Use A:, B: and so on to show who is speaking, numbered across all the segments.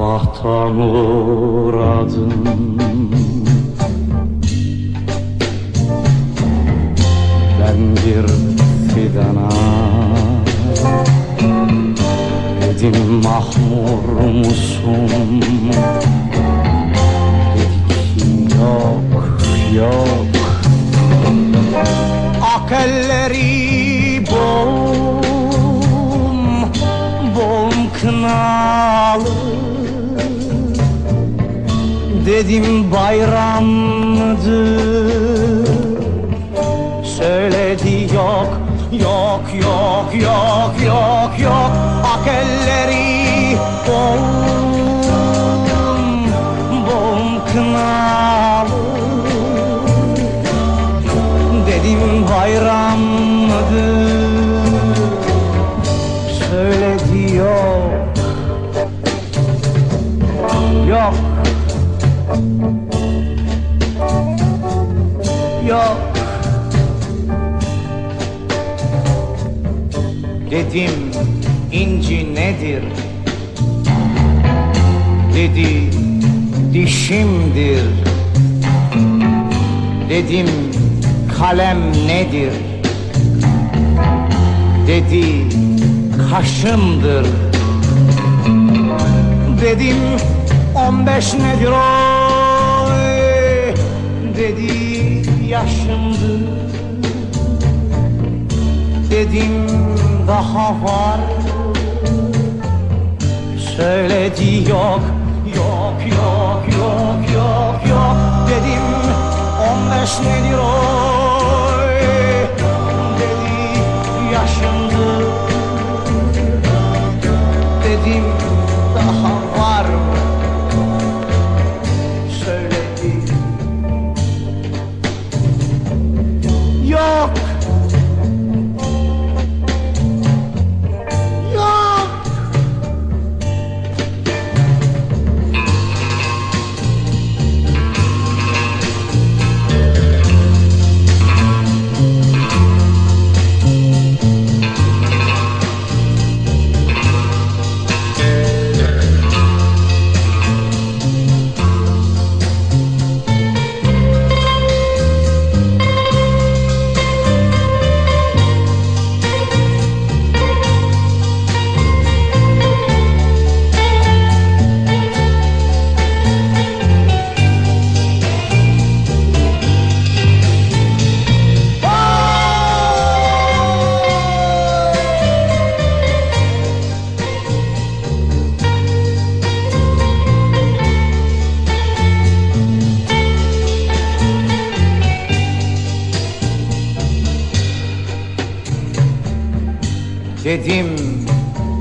A: Sabahtan uğradım. Ben bir fidana Dedim mahmur musun? Yok yok. Ak elleri boğum Boğum kınalı Dedim bayram Yok. Dedim inci nedir? Dedi dişimdir. Dedim kalem nedir? Dedi kaşımdır. Dedim on beş nedir oy Dedi yaşımdır Dedim daha var. Söyledi yok Yok yok yok yok yok. Dedim on beş nedir oy? Dedi yaşımdı Dedim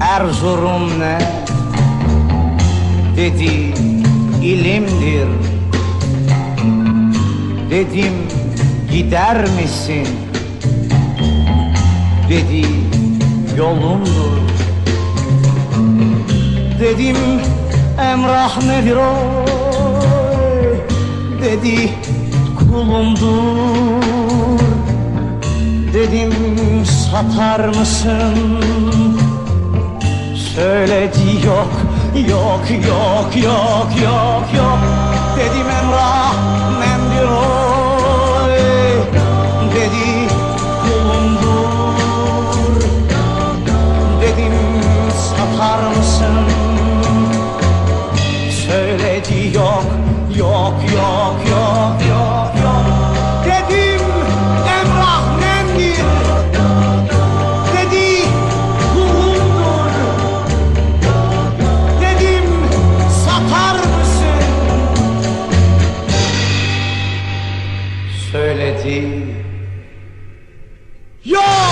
A: Erzurum ne? Dedi ilimdir. Dedim gider misin? Dedi yolumdur. Dedim emrah nedir o? Dedi kulumdur. Dedim satar mısın? Söyledi yok, yok, yok, yok, yok, yok Dedim Söyledi Yok